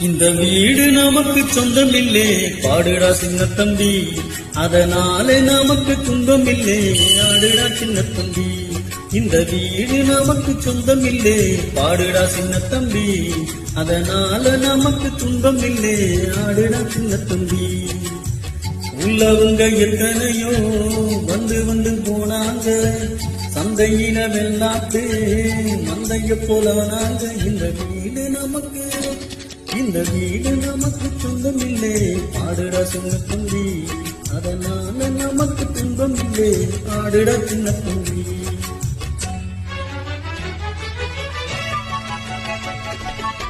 இந்த வீடு நமக்கு சொந்தம் இல்லை பாடுடா சின்ன தம்பி. அதனாலே நமக்கு துன்பமில்லே. ஆடுடா சின்ன தம்பி. இந்த வீடு நமக்கு சொந்தம் இல்லை பாடுடா சின்ன தம்பி. அதனால நமக்கு இல்லை ஆடுடா சின்ன தம்பி. உள்ளவங்க எத்தனையோ வந்து வந்து போனாங்க. சந்தையின வெள்ளாத்து மந்தைய போலானாங்க இந்த வீடு நமக்கு இந்த வீடு நமக்கு துன்பம் இல்லை ஆடுடா சின்ன தம்பி. அதனால நமக்கு துன்பம் இல்லை ஆடுடா சின்ன தம்பி. Thank you.